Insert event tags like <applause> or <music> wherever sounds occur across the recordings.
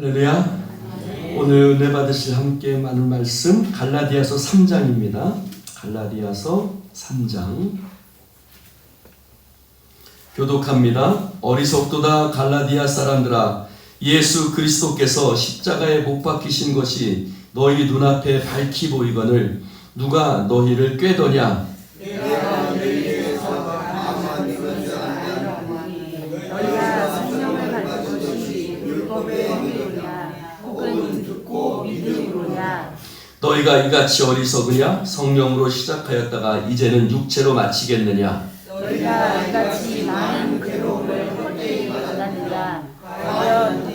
할렐루야. 오늘 은혜 받으실 함께 나눌 말씀 갈라디아서 3장입니다. 갈라디아서 3장. 교독합니다. 어리석도다 갈라디아 사람들아 예수 그리스도께서 십자가에 못 박히신 것이 너희 눈앞에 밝히 보이거늘 누가 너희를 꾀더냐 너희가 성령을 받은 것이 율법의 행위로냐 혹은 듣고 믿음으로냐 너희가 이같이 어리석으냐 성령으로 시작하였다가 이제는 육체로 마치겠느냐? 너희가 이같이 많은 괴로움을 헛되이 받았느냐 과연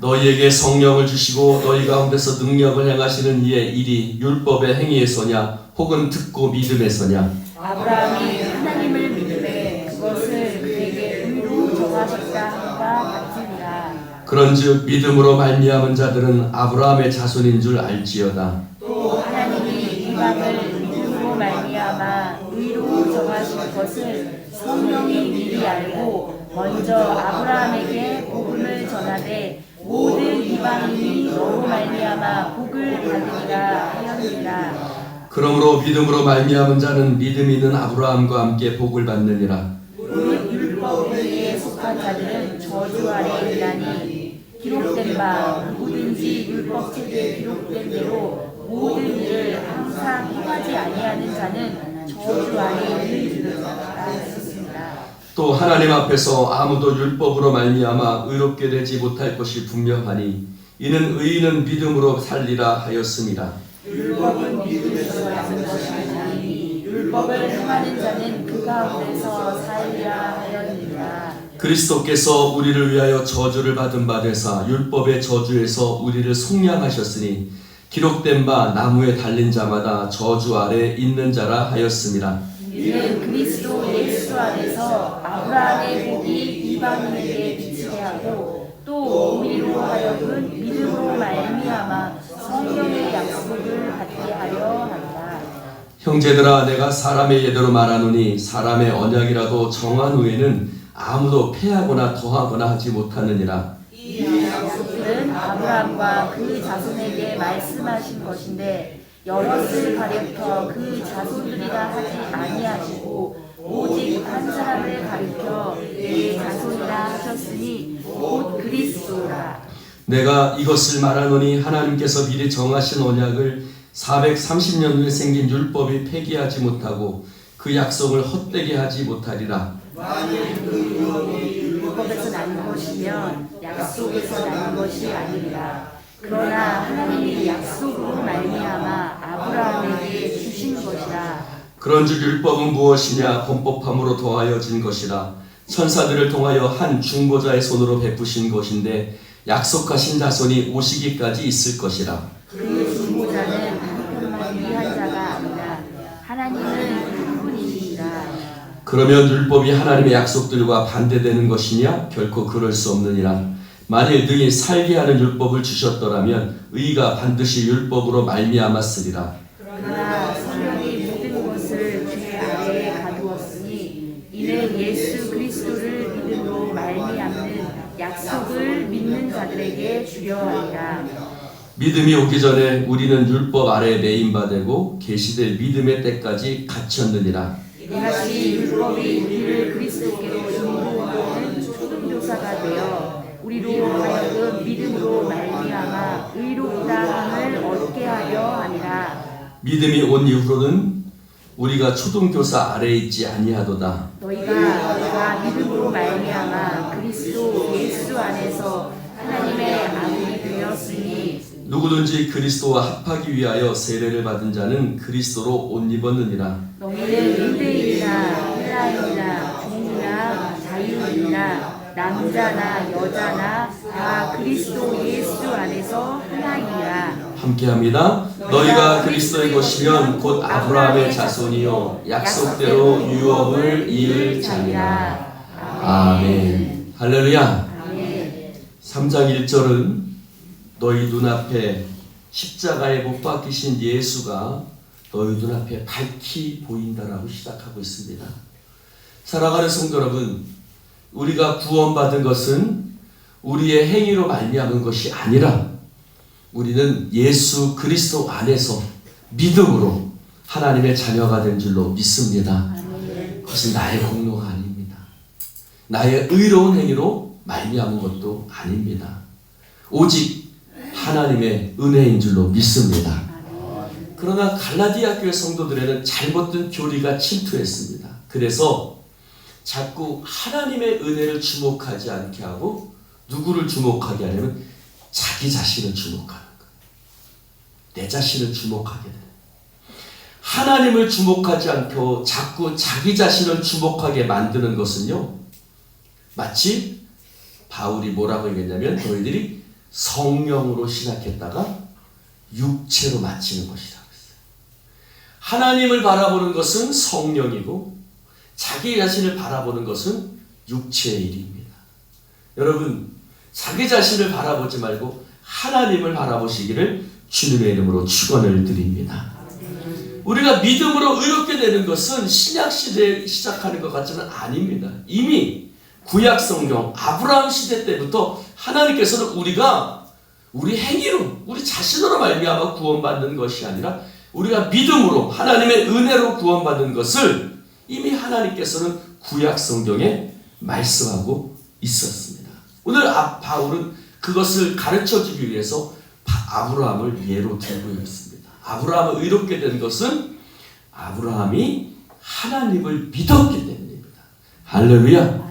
너희에게 성령을 주시고 너희 가운데서 능력을 행하시는 이의 일이 율법의 행위에서냐? 혹은 듣고 믿음에서냐? 아브라함이 하나님을 믿음에 그것을 그에게 의로 정하셨다 함과 같으니라. 그런즉 믿음으로 말미암은 자들은 아브라함의 자손인 줄 알지어다 것을 성령이 미리 알고 먼저 아브라함에게 복음을 전하되 모든 이방인이 너로 말미암아 복을 받으리라 하였느니라. 그러므로 믿음으로 말미암은 자는 믿음 있는 아브라함과 함께 복을 받느니라. 오늘 율법 위에 속한 자들은 저주 아래에 있나니. 기록된 바 누구든지 율법 책에 기록된 대로 모든 일을 항상 행하지 아니하는 자는 또 하나님 앞에서 아무도 율법으로 말미암아 의롭게 되지 못할 것이 분명하니 이는 의인은 믿음으로 살리라 하였습니다 율법은 믿음에서 나는 것이 아니니 율법을 행하는 자는 그 가운데서 살리라 하였느니라. 그리스도께서 우리를 위하여 저주를 받은 바 되사 율법의 저주에서 우리를 속량하셨으니 기록된 바 나무에 달린 자마다 저주 아래 있는 자라 하였습니다. 이는 그리스도 예수 안에서 아브라함의 복이 이방인에게 비치게 하고 또 우리로 하여금 믿음으로 말미암아 성령의 약속을 받게 하려 한다. 형제들아 내가 사람의 예대로 말하노니 사람의 언약이라도 정한 후에는 아무도 패하거나 더하거나 하지 못하느니라. 아브라함과 그 자손에게 말씀하신 것인데 여럿을 가리켜 그 자손들이라 하지 아니하시고 오직 한 사람을 가리켜 내 자손이라 하셨으니 곧 그리스도라. 내가 이것을 말하노니 하나님께서 미리 정하신 언약을 430년 후에 생긴 율법이 폐기하지 못하고 그 약속을 헛되게 하지 못하리라. 율법에서 난 것이면 약속에서 난 것이 아니라 그러나 하나님이 약속으로 말미암아 아브라함에게 주신 것이라. 그런즉 율법은 무엇이냐? 범법함으로 더하여진 것이라. 천사들을 통하여 한 중보자의 손으로 베푸신 것인데 약속하신 자손이 오시기까지 있을 것이라 그러면 율법이 하나님의 약속들과 반대되는 것이냐? 결코 그럴 수 없느니라. 만일 능히 살게 하는 율법을 주셨더라면 의가 반드시 율법으로 말미암았으리라. 그러나 성령이 모든 것을 주의 아래에 가두었으니 이는 예수 그리스도를 믿음으로 말미암는 약속을 믿는 자들에게 주려 함이라. 믿음이 오기 전에 우리는 율법 아래 매인바 되고 계시될 믿음의 때까지 갇혔느니라 이같이 율법이 우리를 그리스도께로 인도하는 초등교사가 되어 우리로 하여금 믿음으로 말미암아 의롭다 함을 얻게 하려 함이라. 믿음이 온 이후로는 우리가 초등교사 아래에 있지 아니하도다. 너희가 너희가 믿음으로 말미암아 그리스도 예수 안에서 하나님의 아들이 되었으니 누구든지 그리스도와 합하기 위하여 세례를 받은 자는 그리스도로 옷 입었느니라 너희는 유대인이나 헬라인이나 종이나 자유인이나 남자나 여자나 다 그리스도 예수 안에서 하나이라 함께합니다. 너희가 그리스도의 것이면 곧 아브라함의 자손이요 약속대로 유업을 이을 자니라. 아멘. 할렐루야. 아멘. 3장 1절은 너희 눈앞에 십자가에 못 박히신 예수가 너희 눈앞에 밝히 보인다라고 시작하고 있습니다. 사랑하는 성도 여러분, 우리가 구원받은 것은 우리의 행위로 말미암은 것이 아니라 우리는 예수 그리스도 안에서 믿음으로 하나님의 자녀가 된 줄로 믿습니다. 그것은 나의 공로가 아닙니다. 나의 의로운 행위로 말미암은 것도 아닙니다. 오직 하나님의 은혜인 줄로 믿습니다. 그러나 갈라디아 교회 성도들에는 잘못된 교리가 침투했습니다. 그래서 자꾸 하나님의 은혜를 주목하지 않게 하고 누구를 주목하게 하냐면 자기 자신을 주목하는 거예요. 내 자신을 주목하게 돼요. 하나님을 주목하지 않고 자꾸 자기 자신을 주목하게 만드는 것은요. 마치 바울이 뭐라고 얘기했냐면 너희들이 성령으로 시작했다가 육체로 마치는 했어요. 하나님을 바라보는 것은 성령이고 자기 자신을 바라보는 것은 육체의 일입니다. 여러분, 자기 자신을 바라보지 말고 하나님을 바라보시기를 주님의 이름으로 축원을 드립니다. 우리가 믿음으로 의롭게 되는 것은 신약 시대에 시작하는 것 같지는 아닙니다. 이미 구약 성경 아브라함 시대 때부터 하나님께서는 우리가 우리 행위로 우리 자신으로 말미암아 구원받는 것이 아니라 우리가 믿음으로 하나님의 은혜로 구원받는 것을 이미 하나님께서는 구약 성경에 말씀하고 있었습니다. 오늘 아, 바울은 그것을 가르쳐 주기 위해서 바- 아브라함을 예로 들고 있습니다. 아브라함을 의롭게 된 것은 아브라함이 하나님을 믿었기 때문입니다. 할렐루야.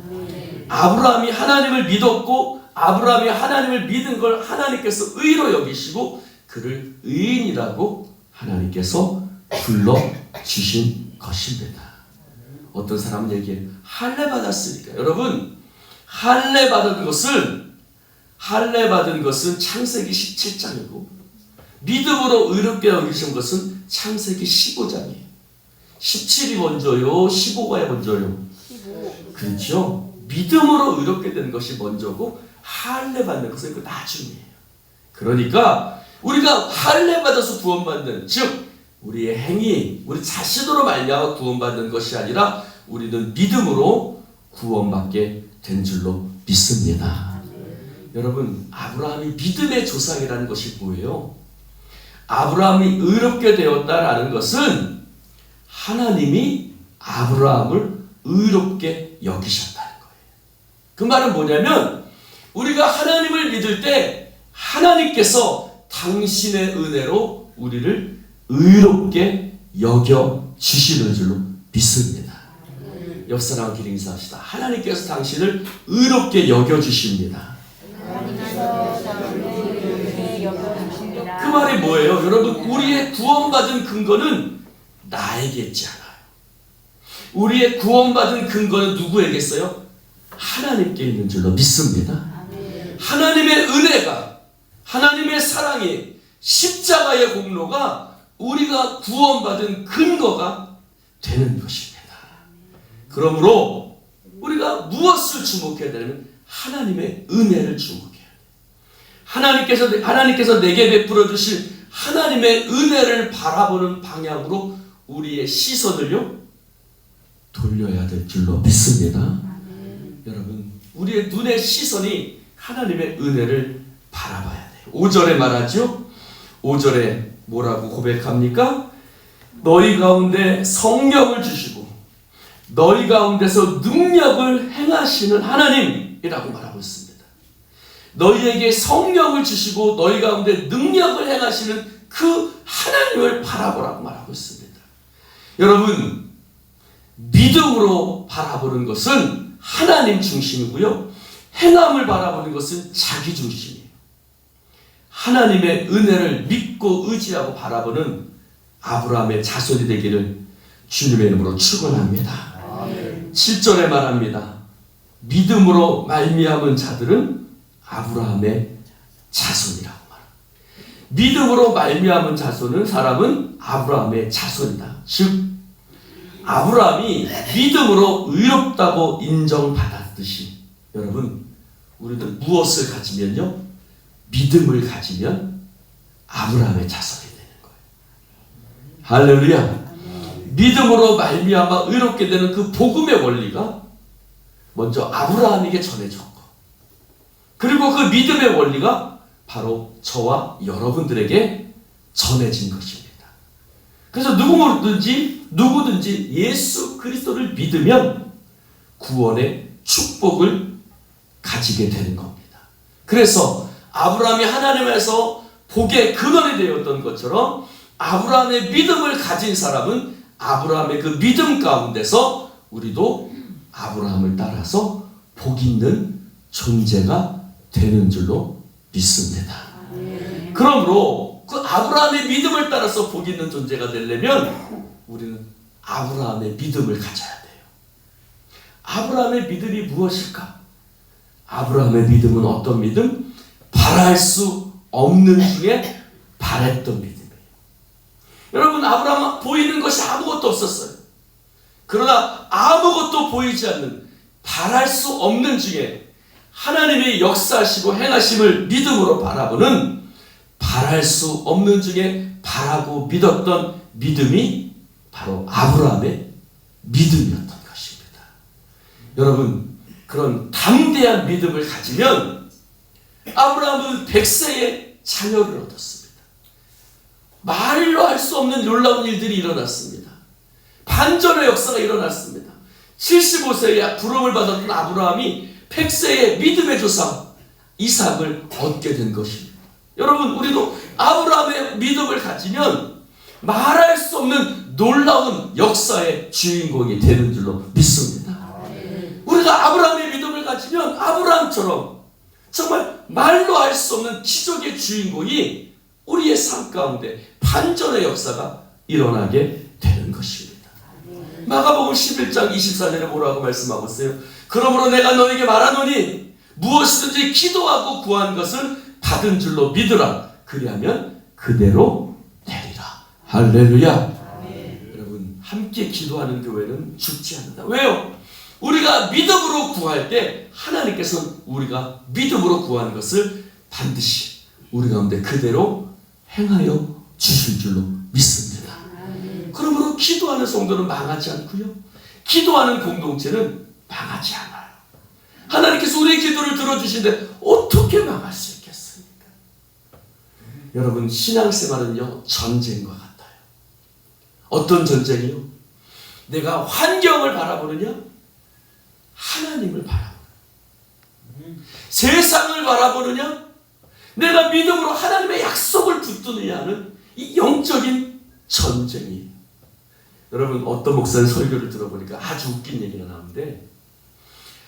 아브라함이 하나님을 믿었고 아브라함이 하나님을 믿은 걸 하나님께서 의로 여기시고 그를 의인이라고 하나님께서 불러 주신 것입니다. 어떤 사람은 얘기해 할례 받았으니까 여러분 할례 받은 것은 할례 받은 것은 창세기 17장이고 믿음으로 의롭게 여기신 것은 창세기 15장이에요. 17이 먼저요, 15가 먼저요. 15. 그렇죠? 믿음으로 의롭게 된 것이 먼저고 할례 받는 것은 그 나중이에요. 그러니까 우리가 할례 받아서 구원받는 즉 우리의 행위, 우리 자신으로 말미암아 구원받는 것이 아니라 우리는 믿음으로 구원받게 된 줄로 믿습니다. 여러분, 아브라함이 믿음의 조상이라는 것이 뭐예요? 아브라함이 의롭게 되었다라는 것은 하나님이 아브라함을 의롭게 여기셨다는 거예요. 그 말은 뭐냐면 우리가 하나님을 믿을 때 하나님께서 당신의 은혜로 우리를 의롭게 여겨 주시는 줄로 믿습니다. 옆 사람끼리 인사합시다. 하나님께서 당신을 의롭게 여겨 주십니다. 그 말이 뭐예요? 여러분, 우리의 구원받은 근거는 나에게 있지 않아요. 우리의 구원받은 근거는 누구에게 있어요? 하나님께 있는 줄로 믿습니다. 하나님의 은혜가, 하나님의 사랑이, 십자가의 공로가 우리가 구원받은 근거가 되는 것입니다. 그러므로 우리가 무엇을 주목해야 되냐면 하나님의 은혜를 주목해야 돼요. 하나님께서 하나님께서 내게 베풀어 주실 하나님의 은혜를 바라보는 방향으로 우리의 시선을요 돌려야 될 줄로 믿습니다. 우리의 눈의 시선이 하나님의 은혜를 바라봐야 돼요. 5절에 말하죠. 5절에 뭐라고 고백합니까? 너희 가운데 성령을 주시고 너희 가운데서 능력을 행하시는 하나님이라고 말하고 있습니다. 너희에게 성령을 주시고 너희 가운데 능력을 행하시는 그 하나님을 바라보라고 말하고 있습니다. 여러분, 믿음으로 바라보는 것은 하나님 중심이고요. 행함을 바라보는 것은 자기 중심이에요. 하나님의 은혜를 믿고 의지하고 바라보는 아브라함의 자손이 되기를 주님의 이름으로 축원합니다. 7절에 말합니다. 믿음으로 말미암은 자들은 아브라함의 자손이라고 말합니다. 믿음으로 말미암은 자손은 사람은 아브라함의 자손이다. 즉 아브라함이 믿음으로 의롭다고 인정받았듯이 여러분 우리도 무엇을 가지면요 믿음을 가지면 아브라함의 자손이 되는 거예요. 할렐루야. 믿음으로 말미암아 의롭게 되는 그 복음의 원리가 먼저 아브라함에게 전해졌고 그리고 그 믿음의 원리가 바로 저와 여러분들에게 전해진 것입니다. 그래서 누구든지 누구든지 예수 그리스도를 믿으면 구원의 축복을 가지게 되는 겁니다. 그래서 아브라함이 하나님에서 복의 근원이 되었던 것처럼 아브라함의 믿음을 가진 사람은 아브라함의 그 믿음 가운데서 우리도 아브라함을 따라서 복 있는 존재가 되는 줄로 믿습니다. 그러므로 그 아브라함의 믿음을 따라서 복 있는 존재가 되려면 우리는 아브라함의 믿음을 가져야 돼요. 아브라함의 믿음이 무엇일까? 아브라함의 믿음은 어떤 믿음? 바랄 수 없는 중에 바랬던 믿음이에요. 여러분 아브라함은 보이는 것이 아무것도 없었어요. 그러나 아무것도 보이지 않는 바랄 수 없는 중에 하나님의 역사하시고 행하심을 믿음으로 바라보는 바랄 수 없는 중에 바라고 믿었던 믿음이 바로 아브라함의 믿음이었던 것입니다. 여러분 그런 담대한 믿음을 가지면 아브라함은 백세의 자녀를 얻었습니다. 말로 할 수 없는 놀라운 일들이 일어났습니다. 반전의 역사가 일어났습니다. 75세에 부름을 받았던 아브라함이 백세의 믿음의 조상 이삭을 얻게 된 것입니다. 여러분 우리도 아브라함의 믿음을 가지면 말할 수 없는 놀라운 역사의 주인공이 되는 줄로 믿습니다. 우리가 아브라함의 믿음을 가지면 아브라함처럼 정말 말로 할수 없는 기적의 주인공이 우리의 삶 가운데 반전의 역사가 일어나게 되는 것입니다. 마가복음 11장 24절에 뭐라고 말씀하고 있어요? 그러므로 내가 너에게 말하노니 무엇이든지 기도하고 구한 것은 받은 줄로 믿으라. 그리하면 그대로 되리라. 할렐루야. 함께 기도하는 교회는 죽지 않는다. 왜요? 우리가 믿음으로 구할 때 하나님께서는 우리가 믿음으로 구하는 것을 반드시 우리 가운데 그대로 행하여 주실 줄로 믿습니다. 그러므로 기도하는 성도는 망하지 않고요. 기도하는 공동체는 망하지 않아요. 하나님께서 우리의 기도를 들어주시는데 어떻게 망할 수 있겠습니까? 여러분 신앙생활은요 전쟁과 같아요. 어떤 전쟁이요? 내가 환경을 바라보느냐? 하나님을 바라보느냐? 세상을 바라보느냐? 내가 믿음으로 하나님의 약속을 붙드느냐는 이 영적인 전쟁이에요. 여러분 어떤 목사의 설교를 들어보니까 아주 웃긴 얘기가 나오는데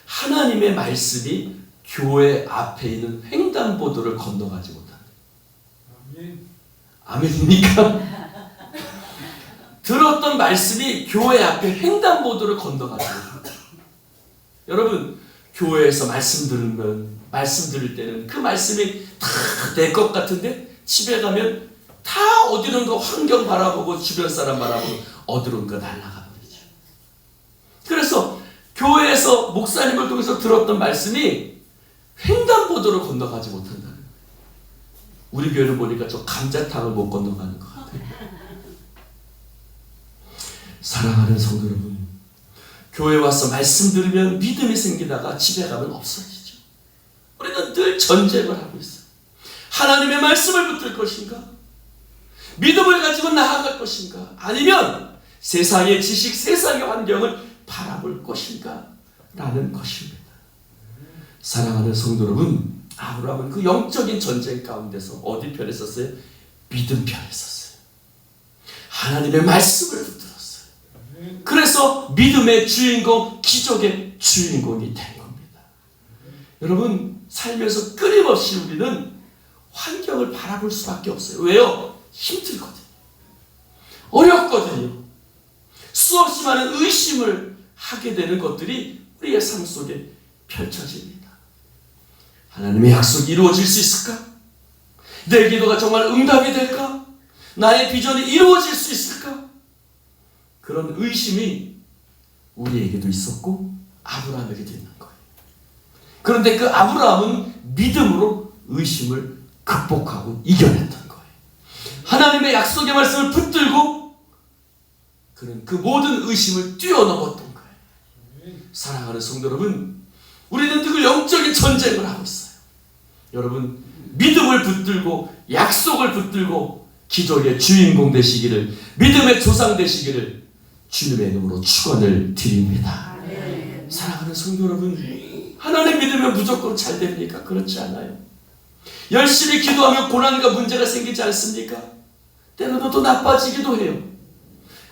하나님의 말씀이 교회 앞에 있는 횡단보도를 건너가지 못한다. 아멘입니까? <laughs> 들었던 말씀이 교회 앞에 횡단보도를 건너가지 못한다. 여러분 교회에서 말씀 들으면 말씀 들을 때는 그 말씀이 다 내 것 같은데 집에 가면 다 어디론가 환경 바라보고 주변 사람 바라보고 어디론가 날아가 버리죠. 그래서 교회에서 목사님을 통해서 들었던 말씀이 횡단보도를 건너가지 못한다는 거예요. 우리 교회는 보니까 저 감자탕을 못 건너가는 것 같아요. 사랑하는 성도 여러분, 교회 와서 말씀 들으면 믿음이 생기다가 집에 가면 없어지죠. 우리는 늘 전쟁을 하고 있어요. 하나님의 말씀을 붙들 것인가? 믿음을 가지고 나아갈 것인가? 아니면 세상의 지식, 세상의 환경을 바라볼 것인가? 라는 것입니다. 사랑하는 성도 여러분, 아브라함은 그 영적인 전쟁 가운데서 어디 편에 섰어요? 믿음 편에 섰어요. 하나님의 말씀을 붙들었어요. 그래서 믿음의 주인공, 기적의 주인공이 된 겁니다. 여러분, 살면서 끊임없이 우리는 환경을 바라볼 수밖에 없어요. 왜요? 힘들거든요. 어렵거든요. 수없이 많은 의심을 하게 되는 것들이 우리의 삶 속에 펼쳐집니다. 하나님의 약속이 이루어질 수 있을까? 내 기도가 정말 응답이 될까? 나의 비전이 이루어질 수 있을까? 그런 의심이 우리에게도 있었고 아브라함에게도 있는 거예요. 그런데 그 아브라함은 믿음으로 의심을 극복하고 이겨냈던 거예요. 하나님의 약속의 말씀을 붙들고 그는 그 모든 의심을 뛰어넘었던 거예요. 사랑하는 성도 여러분, 우리는 늘 영적인 전쟁을 하고 있어요. 여러분 믿음을 붙들고 약속을 붙들고 기도의 주인공 되시기를 믿음의 조상 되시기를 주님의 이름으로 축원을 드립니다. 사랑하는 성도 여러분, 하나님 믿으면 무조건 잘 됩니까? 그렇지 않아요. 열심히 기도하면 고난과 문제가 생기지 않습니까? 때로는 또 나빠지기도 해요.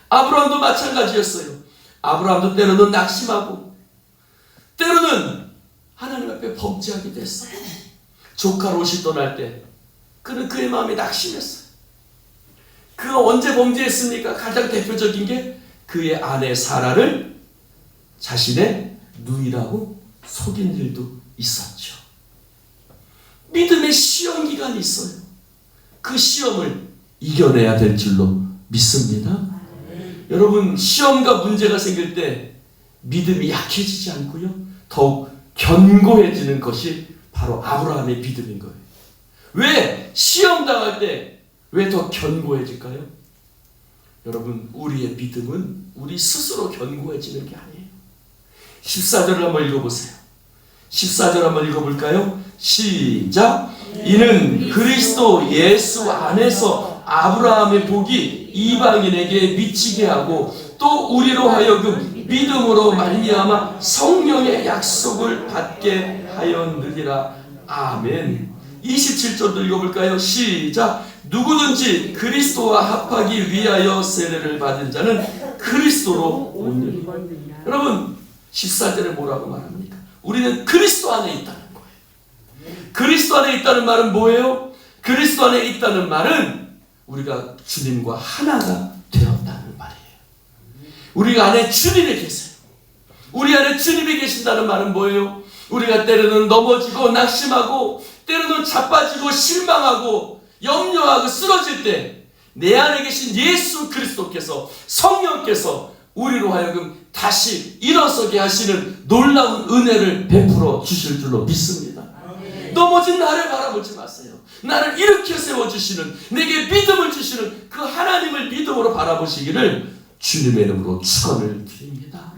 아브라함도 마찬가지였어요. 아브라함도 때로는 낙심하고 때로는 하나님 앞에 범죄하게 됐어요. 조카 롯이 떠날 때 그는 그의 마음이 낙심했어요. 그가 언제 범죄했습니까? 가장 대표적인 게 그의 아내 사라를 자신의 누이라고 속인 일도 있었죠. 믿음의 시험 기간이 있어요. 그 시험을 이겨내야 될 줄로 믿습니다. 여러분 시험과 문제가 생길 때 믿음이 약해지지 않고요. 더욱 견고해지는 것이 바로 아브라함의 믿음인 거예요. 왜 시험 당할 때 왜 더 견고해질까요? 여러분 우리의 믿음은 우리 스스로 견고해지는 게 아니에요. 14절을 한번 읽어보세요. 14절 한번 읽어볼까요? 시작. 이는 그리스도 예수 안에서 아브라함의 복이 이방인에게 미치게 하고 또 우리로 하여금 믿음으로 말미암아 성령의 약속을 받게 하였느니라. 아멘. 27절도 읽어볼까요? 시작. 누구든지 그리스도와 합하기 위하여 세례를 받은 자는 그리스도로 오느니. 여러분 14절에 뭐라고 말합니까? 우리는 그리스도 안에 있다는 거예요. 그리스도 안에 있다는 말은 뭐예요? 그리스도 안에 있다는 말은 우리가 주님과 하나가 되었다는 말이에요. 우리가 안에 주님이 계세요. 우리 안에 주님이 계신다는 말은 뭐예요? 우리가 때로는 넘어지고 낙심하고 때로는 자빠지고 실망하고 염려하고 쓰러질 때 내 안에 계신 예수 그리스도께서 성령께서 우리로 하여금 다시 일어서게 하시는 놀라운 은혜를 베풀어 주실 줄로 믿습니다. 넘어진 나를 바라보지 마세요. 나를 일으켜 세워주시는, 내게 믿음을 주시는 그 하나님을 믿음으로 바라보시기를 주님의 이름으로 축원을 드립니다.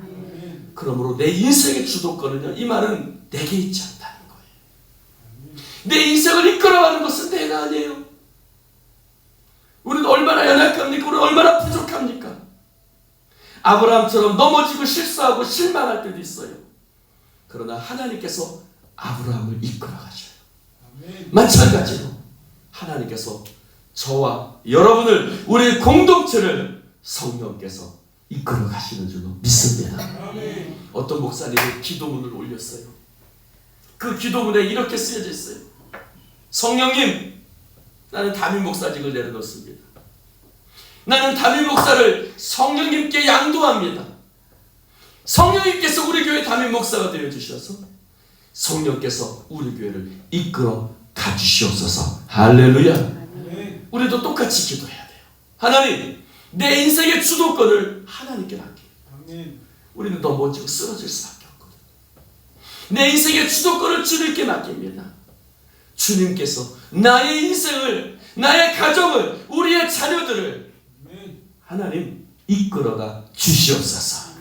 그러므로 내 인생의 주도권은요, 이 말은 내게 있지 않다는 거예요. 내 인생을 이끌어가는 것은 내가 아니에요. 우리는 얼마나 연약합니까? 우리는 얼마나 부족합니까? 아브라함처럼 넘어지고 실수하고 실망할 때도 있어요. 그러나 하나님께서 아브라함을 이끌어 가셔요. 마찬가지로 하나님께서 저와 여러분을 우리 공동체를 성령께서 이끌어 가시는 줄로 믿습니다. 어떤 목사님이 기도문을 올렸어요. 그 기도문에 이렇게 쓰여져 있어요. 성령님, 나는 담임 목사직을 내려놓습니다. 나는 담임 목사를 성령님께 양도합니다. 성령님께서 우리 교회 담임 목사가 되어 주셔서 성령께서 우리 교회를 이끌어 가주시옵소서. 할렐루야. 우리도 똑같이 기도해야 돼요. 하나님, 내 인생의 주도권을 하나님께 맡겨. 우리는 넘어지고 쓰러질 수밖에 없거든. 내 인생의 주도권을 주님께 맡깁니다. 주님께서 나의 인생을, 나의 가정을, 우리의 자녀들을 하나님 이끌어가 주시옵소서.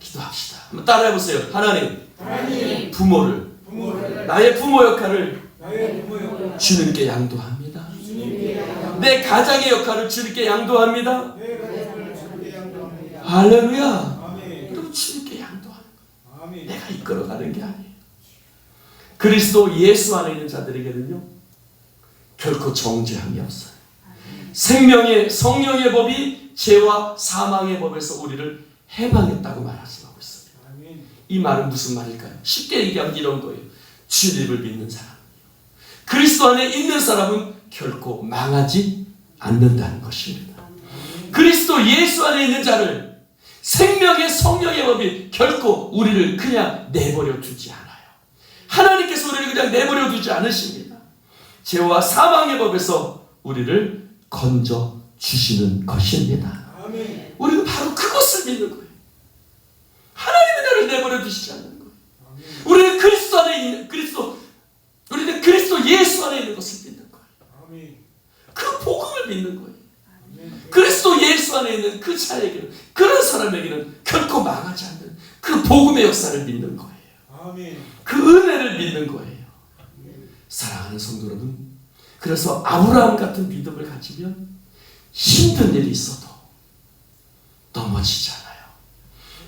기도합시다. 한번 따라해 보세요. 하나님, 하나님 부모를 부모를 나의 부모 역할을 나의 부모여 주님께 양도합니다. 주님께 내 가장의 역할을 주님께 양도합니다. 내 가정을 주께 양도합니다. 할렐루야. 여러분 주님께 양도하는 거. 아멘. 내가 이끌어가는 게 아니에요. 그리스도 예수 안에 있는 자들에게는요 결코 정죄함이 없어요. 생명의 성령의 법이 죄와 사망의 법에서 우리를 해방했다고 말씀하고 있습니다. 이 말은 무슨 말일까요? 쉽게 얘기하면 이런 거예요. 주님을 믿는 사람, 그리스도 안에 있는 사람은 결코 망하지 않는다는 것입니다. 그리스도 예수 안에 있는 자를 생명의 성령의 법이 결코 우리를 그냥 내버려 두지 않아요. 하나님께서 우리를 그냥 내버려 두지 않으십니다. 죄와 사망의 법에서 우리를 건져 주시는 것입니다. 아멘. 우리는 바로 그것을 믿는 거예요. 하나님이 나를 내버려 두시지 않는 거예요. 우리는 그리스도 안에 있는 그리스도 우리는 그리스도 예수 안에 있는 것을 믿는 거예요. 아멘. 그 복음을 믿는 거예요. 아멘. 그리스도 예수 안에 있는 그 자에게는 그런 사람에게는 결코 망하지 않는 그 복음의 역사를 믿는 거예요. 아멘. 그 은혜를 믿는 거예요. 사랑하는 성도 여러분, 그래서 아브라함 같은 믿음을 가지면 힘든 일이 있어도 넘어지지 않아요.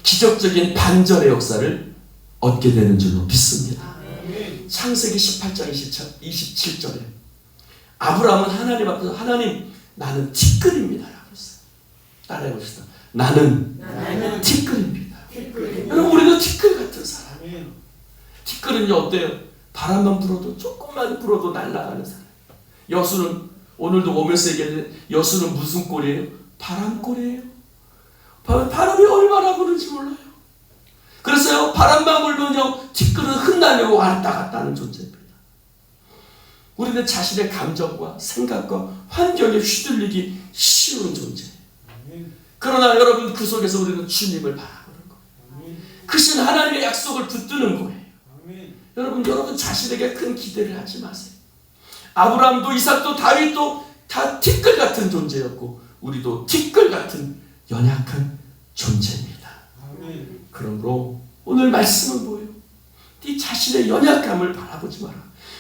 기적적인 반전의 역사를 얻게 되는 줄로 믿습니다. 창세기 18장 27절에 아브라함은 하나님 앞에서 하나님 나는 티끌입니다. 라고 했어요. 따라해 봅시다. 나는 나는 티끌입니다. 티끌 여러분 우리는 티끌 같은 사람이에요. 티끌은요 어때요? 바람만 불어도 조금만 불어도 날아가는 사람. 여수는 오늘도 오면서 얘기했는데 여수는 무슨 꼴이에요? 바람꼴이에요. 바- 바람이 얼마나 부는지 몰라요. 그래서요 바람만 불면요 티끌은 흩날리고 왔다 갔다 하는 존재입니다. 우리는 자신의 감정과 생각과 환경에 휘둘리기 쉬운 존재예요. 그러나 여러분 그 속에서 우리는 주님을 바라보는 거예요. 크신 하나님의 약속을 붙드는 거예요. 여러분 여러분 자신에게 큰 기대를 하지 마세요. 아브라함도 이삭도 다윗도 다 티끌 같은 존재였고 우리도 티끌 같은 연약한 존재입니다. 그러므로 오늘 말씀은 뭐예요? 네 자신의 연약함을 바라보지 마라.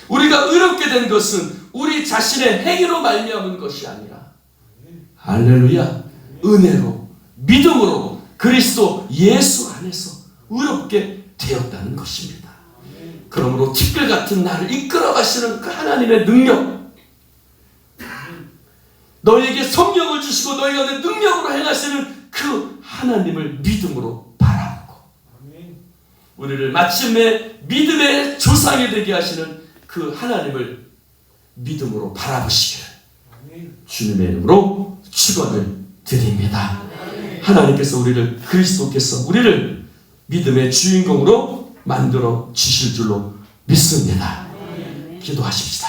우리가 의롭게 된 것은 우리 자신의 행위로 말미암은 것이 아니라 할렐루야 은혜로 믿음으로 그리스도 예수 안에서 의롭게 되었다는 것입니다. 그러므로 티끌 같은 나를 이끌어 가시는 그 하나님의 능력. 너에게 성령을 주시고 너희가 내 능력으로 행하시는 그 하나님을 믿음으로 바라보고 우리를 마침내 믿음의 조상이 되게 하시는 그 하나님을 믿음으로 바라보시기를 주님의 이름으로 축원을 드립니다. 하나님께서 우리를 그리스도께서 우리를 믿음의 주인공으로 만들어 주실 줄로 믿습니다. 기도하십시다.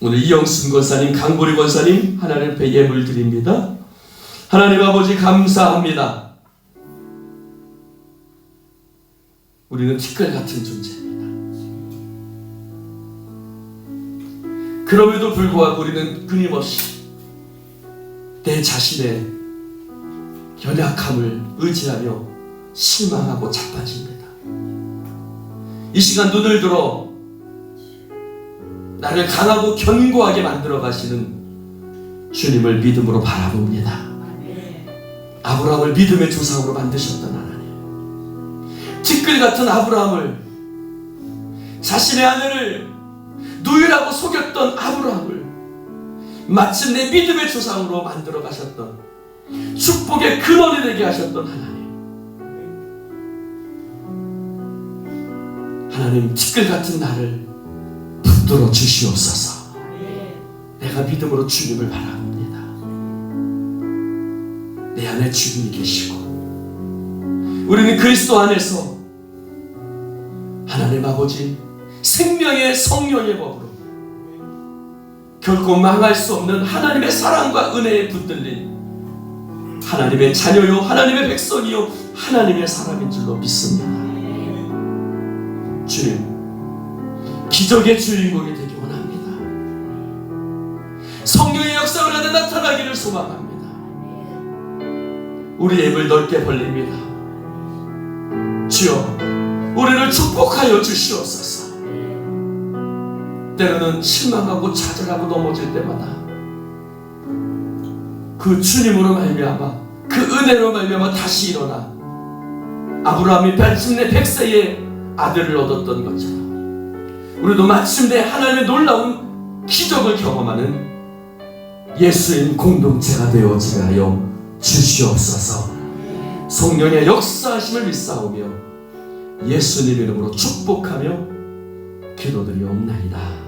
오늘 이영순 권사님, 강보리 권사님 하나님 앞에 예물 드립니다. 하나님 아버지 감사합니다. 우리는 티끌 같은 존재입니다. 그럼에도 불구하고 우리는 끊임없이 내 자신의 연약함을 의지하며 실망하고 자빠집니다. 이 시간 눈을 들어 나를 강하고 견고하게 만들어 가시는 주님을 믿음으로 바라봅니다. 아브라함을 믿음의 조상으로 만드셨던 하나님. 티끌 같은 아브라함을 자신의 아내를 누이라고 속였던 아브라함을 마침내 믿음의 조상으로 만들어 가셨던 축복의 근원이 되게 하셨던 하나님. 하나님 티끌 같은 나를 붙들어 주시옵소서. 내가 믿음으로 주님을 바라봅니다. 내 안에 주님이 계시고 우리는 그리스도 안에서 하나님 아버지 생명의 성령의 법으로 결코 망할 수 없는 하나님의 사랑과 은혜에 붙들린 하나님의 자녀요 하나님의 백성이요 하나님의 사람인 줄로 믿습니다. 주님 기적의 주인공이 되기 원합니다. 성령의 역사를 안에 나타나기를 소망합니다. 우리 입을 넓게 벌립니다. 주여, 우리를 축복하여 주시옵소서. 때로는 실망하고 좌절하고 넘어질 때마다 그 주님으로 말미암아 그 은혜로 말미암아 다시 일어나 아브라함이 마침내 백세의 아들을 얻었던 것처럼 우리도 마침내 하나님의 놀라운 기적을 경험하는 예수인 공동체가 되어지게 하여 주시옵소서 성령의 역사하심을 믿사오며 예수님 이름으로 축복하며 기도드리옵나이다.